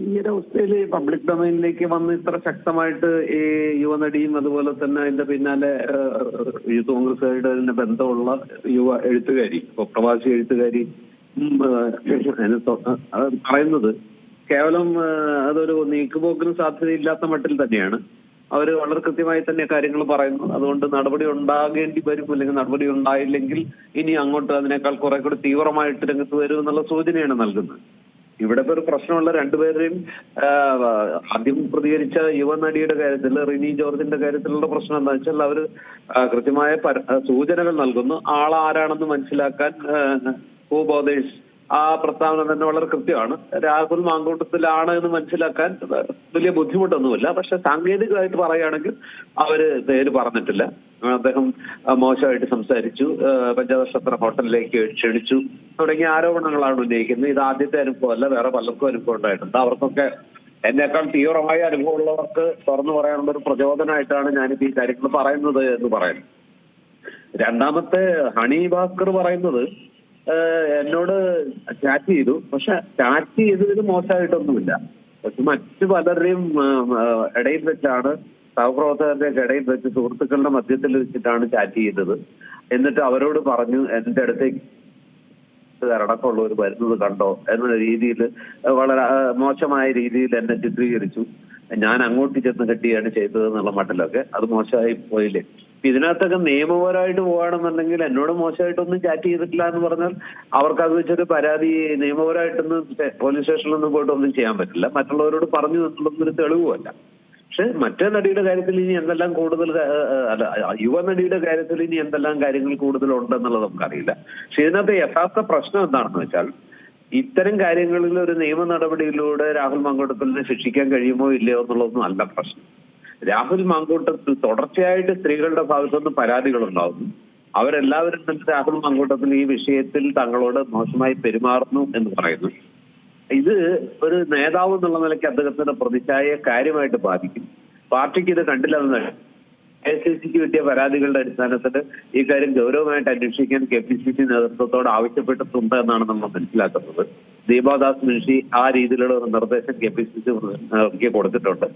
ഈ ഒരു അവസ്ഥയിൽ പബ്ലിക് ഡൊമൈനിലേക്ക് വന്ന് ഇത്ര ശക്തമായിട്ട് ഈ യുവനടിയും അതുപോലെ തന്നെ അതിന്റെ പിന്നാലെ യൂത്ത് കോൺഗ്രസുകാരുടെ തന്നെ ബന്ധമുള്ള യുവ എഴുത്തുകാരി പ്രവാസി എഴുത്തുകാരി പറയുന്നത് കേവലം അതൊരു നീക്കുപോക്കിന് സാധ്യതയില്ലാത്ത മട്ടിൽ തന്നെയാണ്. അവർ വളരെ കൃത്യമായി തന്നെ കാര്യങ്ങൾ പറയുന്നു. അതുകൊണ്ട് നടപടി ഉണ്ടാകേണ്ടി വരും അല്ലെങ്കിൽ നടപടി ഉണ്ടായില്ലെങ്കിൽ ഇനി അങ്ങോട്ട് അതിനേക്കാൾ കുറെ കൂടി തീവ്രമായിട്ട് രംഗത്ത് വരും എന്നുള്ള സൂചനയാണ് നൽകുന്നത്. ഇവിടെ ഇപ്പൊ ഒരു പ്രശ്നമുള്ള രണ്ടുപേരെയും ആദ്യം പ്രതികരിച്ച യുവനടിയുടെ കാര്യത്തിൽ റിനി ജോർജിന്റെ കാര്യത്തിലുള്ള പ്രശ്നം എന്താ വെച്ചാൽ അവർ കൃത്യമായ സൂചനകൾ നൽകുന്നു. ആളാരാണെന്ന് മനസ്സിലാക്കാൻ ഹൂ ആ പ്രസ്താവന തന്നെ വളരെ കൃത്യമാണ്. രാഹുൽ മാങ്കൂട്ടത്തിലാണ് എന്ന് മനസ്സിലാക്കാൻ വലിയ ബുദ്ധിമുട്ടൊന്നുമില്ല. പക്ഷെ സാങ്കേതികമായിട്ട് പറയുകയാണെങ്കിൽ അവർ പേര് പറഞ്ഞിട്ടില്ല. അദ്ദേഹം മോശമായിട്ട് സംസാരിച്ചു. ആ, പഞ്ചനക്ഷത്ര ഹോട്ടലിലേക്ക് ക്ഷണിച്ചു. തുടങ്ങിയ ആരോപണങ്ങളാണ് ഉന്നയിക്കുന്നത്. ഇത് ആദ്യത്തെ അനുഭവമല്ല വേറെ പലർക്കും അനുഭവം ഉണ്ടായിട്ടുണ്ട്. അവർക്കൊക്കെ എന്നേക്കാൾ തീവ്രമായ അനുഭവമുള്ളവർക്ക് തുറന്നു പറയാനുള്ള ഒരു പ്രചോദനമായിട്ടാണ് ഞാനിപ്പോ ഈ കാര്യങ്ങൾ പറയുന്നത് എന്ന് പറയുന്നത്. രണ്ടാമത്തെ ഹണി ഭാസ്കർ പറയുന്നത് എന്നോട് ചാറ്റ് ചെയ്തു. പക്ഷെ ചാറ്റ് ചെയ്തതിൽ മോശമായിട്ടൊന്നുമില്ല. പക്ഷെ മറ്റു പലരുടെയും ഇടയിൽ വെച്ചാണ് സഹപ്രവർത്തകരുടെയൊക്കെ ഇടയിൽ വെച്ച് സുഹൃത്തുക്കളുടെ മധ്യത്തിൽ വെച്ചിട്ടാണ് ചാറ്റ് ചെയ്തത്. എന്നിട്ട് അവരോട് പറഞ്ഞു എന്റെ അടുത്തേക്ക് അടക്കമുള്ളവർ വരുന്നത് കണ്ടോ? എന്ന രീതിയിൽ വളരെ മോശമായ രീതിയിൽ എന്നെ ചിത്രീകരിച്ചു. ഞാൻ അങ്ങോട്ട് ചെന്ന് കെട്ടിയാണ് ചെയ്തത് എന്നുള്ള മട്ടിലൊക്കെ അത് മോശമായി പോയില്ലേ? ഇതിനകത്തൊക്കെ നിയമപരമായിട്ട് പോവാണെന്നുണ്ടെങ്കിൽ എന്നോട് മോശമായിട്ടൊന്നും ചാറ്റ് ചെയ്തിട്ടില്ല എന്ന് പറഞ്ഞാൽ അവർക്ക് അത് വെച്ചൊരു പരാതി നിയമപരമായിട്ടൊന്നും പോലീസ് സ്റ്റേഷനിലൊന്നും പോയിട്ട് ഒന്നും ചെയ്യാൻ പറ്റില്ല. മറ്റുള്ളവരോട് പറഞ്ഞു എന്നുള്ളതൊരു തെളിവുമല്ല. പക്ഷെ മറ്റേ നടിയുടെ കാര്യത്തിൽ ഇനി എന്തെല്ലാം കൂടുതൽ അല്ല യുവ നടിയുടെ കാര്യത്തിൽ ഇനി എന്തെല്ലാം കാര്യങ്ങൾ കൂടുതൽ ഉണ്ടെന്നുള്ളത് നമുക്കറിയില്ല. പക്ഷെ ഇതിനകത്ത് യഥാർത്ഥ പ്രശ്നം എന്താണെന്ന് വെച്ചാൽ ഇത്തരം കാര്യങ്ങളിൽ ഒരു നിയമ നടപടിയിലൂടെ രാഹുൽ മങ്കോട്ടത്തിൽ ശിക്ഷിക്കാൻ കഴിയുമോ ഇല്ലയോ എന്നുള്ളതൊന്നും അല്ല പ്രശ്നം. രാഹുൽ മാങ്കൂട്ടത്തിൽ തുടർച്ചയായിട്ട് സ്ത്രീകളുടെ ഭാഗത്തുനിന്ന് പരാതികൾ ഉണ്ടാകുന്നു അവരെല്ലാവരും തന്നെ രാഹുൽ മാങ്കോട്ടത്തിൽ ഈ വിഷയത്തിൽ തങ്ങളോട് മോശമായി പെരുമാറുന്നു എന്ന് പറയുന്നു. ഇത് ഒരു നേതാവ് എന്നുള്ള നിലയ്ക്ക് അദ്ദേഹത്തിന്റെ പ്രതിച്ഛായയെ കാര്യമായിട്ട് ബാധിക്കും. പാർട്ടിക്ക് ഇത് കണ്ടില്ലെന്ന് എ സി സിക്ക് കിട്ടിയ പരാതികളുടെ അടിസ്ഥാനത്തിൽ ഈ കാര്യം ഗൗരവമായിട്ട് അന്വേഷിക്കാൻ കെ പി സി സി നേതൃത്വത്തോട് ആവശ്യപ്പെട്ടിട്ടുണ്ട് എന്നാണ് നമ്മൾ മനസ്സിലാക്കുന്നത്. ദീപാദാസ് മുൻഷി ആ രീതിയിലുള്ള ഒരു നിർദ്ദേശം കെ പി സി സി കൊടുത്തിട്ടുണ്ട്.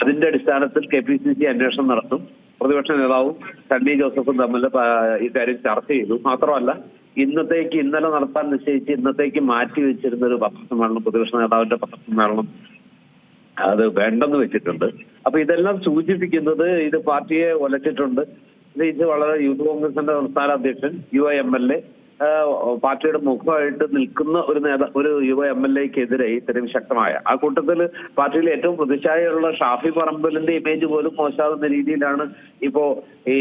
അതിന്റെ അടിസ്ഥാനത്തിൽ കെ പി സി സി അന്വേഷണം നടത്തും. പ്രതിപക്ഷ നേതാവും സണ്ണി ജോസഫും തമ്മിൽ ഇക്കാര്യം ചർച്ച ചെയ്തു. മാത്രമല്ല ഇന്നത്തേക്ക് ഇന്നലെ നടത്താൻ നിശ്ചയിച്ച് ഇന്നത്തേക്ക് മാറ്റി വെച്ചിരുന്ന ഒരു പത്രസമ്മേളനം പ്രതിപക്ഷ നേതാവിന്റെ പത്രസമ്മേളനം അത് വേണ്ടെന്ന് വെച്ചിട്ടുണ്ട്. അപ്പൊ ഇതെല്ലാം സൂചിപ്പിക്കുന്നത് ഇത് പാർട്ടിയെ ഒലച്ചിട്ടുണ്ട്. ഇത് വളരെ യൂത്ത് കോൺഗ്രസിന്റെ സംസ്ഥാന അധ്യക്ഷൻ യുവ എം എൽ എ പാർട്ടിയുടെ മുഖമായിട്ട് നിൽക്കുന്ന ഒരു നേതാ ഒരു യുവ എം എൽ എക്കെതിരെ ഇത്രയും ശക്തമായ ആ കൂട്ടത്തിൽ പാർട്ടിയിൽ ഏറ്റവും പ്രതിച്ഛായുള്ള ഷാഫി പറമ്പലിന്റെ ഇമേജ് പോലും മോശമാകുന്ന രീതിയിലാണ് ഇപ്പോ ഈ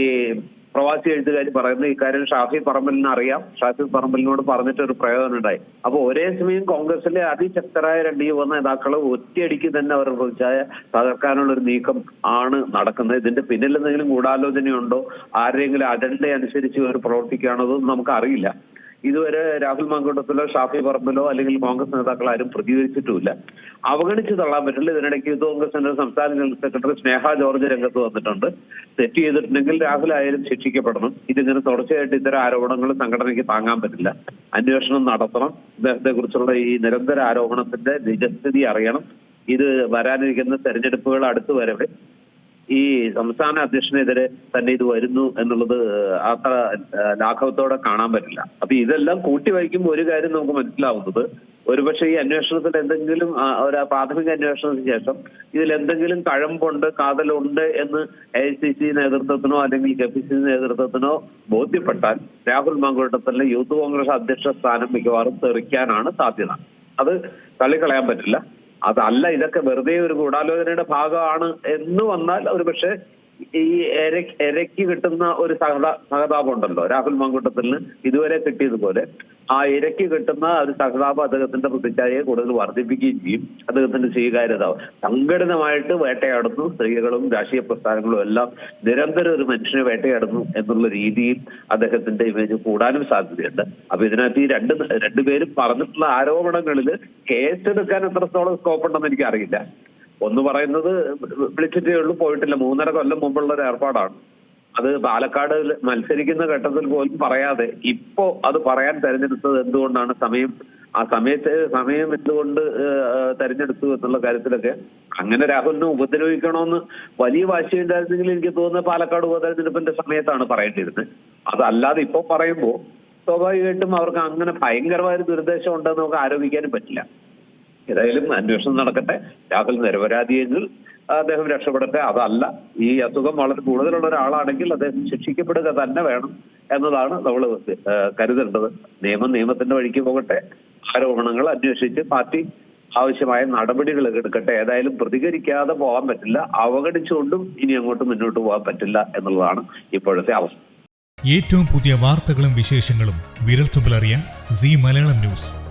പ്രവാസി എഴുത്തുകാർ പറയുന്നത് ഇക്കാര്യം ഷാഫി പറമ്പലിന് അറിയാം. ഷാഫി പറമ്പലിനോട് പറഞ്ഞിട്ട് ഒരു പ്രയോജനം ഉണ്ടായി. അപ്പൊ ഒരേ സമയം കോൺഗ്രസിലെ അതിശക്തരായ രണ്ട് യുവ നേതാക്കൾ ഒറ്റയടിക്ക് തന്നെ അവരുടെ പ്രതിച്ഛായ തകർക്കാനുള്ള ഒരു നീക്കം ആണ് നടക്കുന്നത്. ഇതിന്റെ പിന്നിൽ എന്തെങ്കിലും ഗൂഢാലോചനയുണ്ടോ? ആരെങ്കിലും അജണ്ട അനുസരിച്ച് ഇവർ പ്രവർത്തിക്കുകയാണോ? നമുക്ക് നമുക്കറിയില്ല. ഇതുവരെ രാഹുൽ മാങ്കൂട്ടത്തിലോ ഷാഫി പറമ്പിലോ അല്ലെങ്കിൽ കോൺഗ്രസ് നേതാക്കൾ ആരും പ്രതികരിച്ചിട്ടുമില്ല. അവഗണിച്ച് തള്ളാൻ പറ്റില്ല. ഇതിനിടയ്ക്ക് യൂത്ത് കോൺഗ്രസിന്റെ സംസ്ഥാന ജനറൽ സെക്രട്ടറി സ്നേഹ ജോർജ് രംഗത്ത് വന്നിട്ടുണ്ട്. തെറ്റ് ചെയ്തിട്ടുണ്ടെങ്കിൽ രാഹുൽ ആയാലും ശിക്ഷിക്കപ്പെടണം. ഇതിങ്ങനെ തുടർച്ചയായിട്ട് ഇത്തരം ആരോപണങ്ങൾ സംഘടനയ്ക്ക് താങ്ങാൻ പറ്റില്ല. അന്വേഷണം നടത്തണം. ഇദ്ദേഹത്തെ കുറിച്ചുള്ള ഈ നിരന്തര ആരോപണത്തിന്റെ നിജസ്ഥിതി അറിയണം. ഇത് വരാനിരിക്കുന്ന തെരഞ്ഞെടുപ്പുകൾ അടുത്തു വരവെ ഈ സംസ്ഥാന അധ്യക്ഷനെതിരെ തന്നെ ഇത് വരുന്നു എന്നുള്ളത് അത്ര ലാഘവത്തോടെ കാണാൻ പറ്റില്ല. അപ്പൊ ഇതെല്ലാം കൂട്ടി വയ്ക്കുമ്പോൾ ഒരു കാര്യം നമുക്ക് മനസ്സിലാവുന്നത്. ഒരുപക്ഷെ ഈ അന്വേഷണത്തിൽ എന്തെങ്കിലും ഒരു പ്രാഥമിക അന്വേഷണത്തിന് ശേഷം ഇതിൽ എന്തെങ്കിലും കഴമ്പുണ്ട് കാതലുണ്ട് എന്ന് എ സി സി നേതൃത്വത്തിനോ അല്ലെങ്കിൽ കെ പി സി നേതൃത്വത്തിനോ ബോധ്യപ്പെട്ടാൽ രാഹുൽ മാങ്കൂട്ടത്തിലെ യൂത്ത് കോൺഗ്രസ് അധ്യക്ഷ സ്ഥാനം മിക്കവാറും തെറിക്കാനാണ് സാധ്യത. അത് തള്ളിക്കളയാൻ പറ്റില്ല. അതല്ല ഇതൊക്കെ വെറുതെ ഒരു ഗൂഢാലോചനയുടെ ഭാഗമാണ് എന്ന് വന്നാൽ ഒരു പക്ഷേ ഈ എര എരയ്ക്ക് കിട്ടുന്ന ഒരു സഹതാ സഹതാപം ഉണ്ടല്ലോ രാഹുൽ മാങ്കൂട്ടത്തിന് ഇതുവരെ കിട്ടിയതുപോലെ ആ ഇരയ്ക്ക് കിട്ടുന്ന ഒരു സഹതാപം അദ്ദേഹത്തിന്റെ പ്രതിച്ഛായയെ കൂടുതൽ വർദ്ധിപ്പിക്കുകയും ചെയ്യും. അദ്ദേഹത്തിന്റെ സ്വീകാര്യത സംഘടിതമായിട്ട് വേട്ടയാടുന്നു സ്ത്രീകളും രാഷ്ട്രീയ പ്രസ്ഥാനങ്ങളും എല്ലാം. നിരന്തരം ഒരു മനുഷ്യനെ വേട്ടയാടുന്നു എന്നുള്ള രീതിയിൽ അദ്ദേഹത്തിന്റെ ഇമേജ് കൂടാനും സാധ്യതയുണ്ട്. അപ്പൊ ഇതിനകത്ത് ഈ രണ്ട് രണ്ടുപേരും പറഞ്ഞിട്ടുള്ള ആരോപണങ്ങളിൽ കേസെടുക്കാൻ എത്രത്തോളം സ്കോപ്പ് ഉണ്ടെന്ന് എനിക്ക് അറിയില്ല ഒന്ന് പറയുന്നത് വിളിച്ചിട്ടേ ഉള്ളൂ പോയിട്ടില്ല. മൂന്നര കൊല്ലം മുമ്പുള്ള ഒരു ഏർപ്പാടാണ്. അത് പാലക്കാട് മത്സരിക്കുന്ന ഘട്ടത്തിൽ പോലും പറയാതെ ഇപ്പോ അത് പറയാൻ തെരഞ്ഞെടുത്തത് എന്തുകൊണ്ടാണ്? സമയം ആ സമയത്ത് സമയം എന്തുകൊണ്ട് തെരഞ്ഞെടുത്തു എന്നുള്ള കാര്യത്തിലൊക്കെ അങ്ങനെ രാഹുലിനെ ഉപദ്രവിക്കണമെന്ന് വലിയ വാശിയുണ്ടായിരുന്നെങ്കിൽ എനിക്ക് തോന്നുന്നത് പാലക്കാട് ഉപതെരഞ്ഞെടുപ്പിന്റെ സമയത്താണ് പറയേണ്ടിയിരുന്നത്. അതല്ലാതെ ഇപ്പൊ പറയുമ്പോൾ സ്വാഭാവികമായിട്ടും അവർക്ക് അങ്ങനെ ഭയങ്കരമായ ദുരുദ്ദേശം ഉണ്ടെന്ന് നമുക്ക് ആരോപിക്കാനും പറ്റില്ല. ഏതായാലും അന്വേഷണം നടക്കട്ടെ. രാഹുൽ നിരപരാധിയെങ്കിൽ അദ്ദേഹം രക്ഷപ്പെടട്ടെ. അതല്ല ഈ അസുഖം വളരെ കൂടുതലുള്ള ഒരാളാണെങ്കിൽ അദ്ദേഹം ശിക്ഷിക്കപ്പെടുക തന്നെ വേണം എന്നതാണ് നമ്മൾ കരുതേണ്ടത്. നിയമം നിയമത്തിന്റെ വഴിക്ക് പോകട്ടെ. ആരോപണങ്ങൾ അന്വേഷിച്ച് പാർട്ടി ആവശ്യമായ നടപടികൾ എടുക്കട്ടെ. ഏതായാലും പ്രതികരിക്കാതെ പോകാൻ പറ്റില്ല. അവഗണിച്ചുകൊണ്ടും ഇനി അങ്ങോട്ട് മുന്നോട്ട് പോകാൻ പറ്റില്ല എന്നുള്ളതാണ് ഇപ്പോഴത്തെ അവസ്ഥ. ഏറ്റവും പുതിയ വാർത്തകളും വിശേഷങ്ങളും വിരൽത്തുമ്പിലറിയാൻ സി മലയാളം ന്യൂസ്.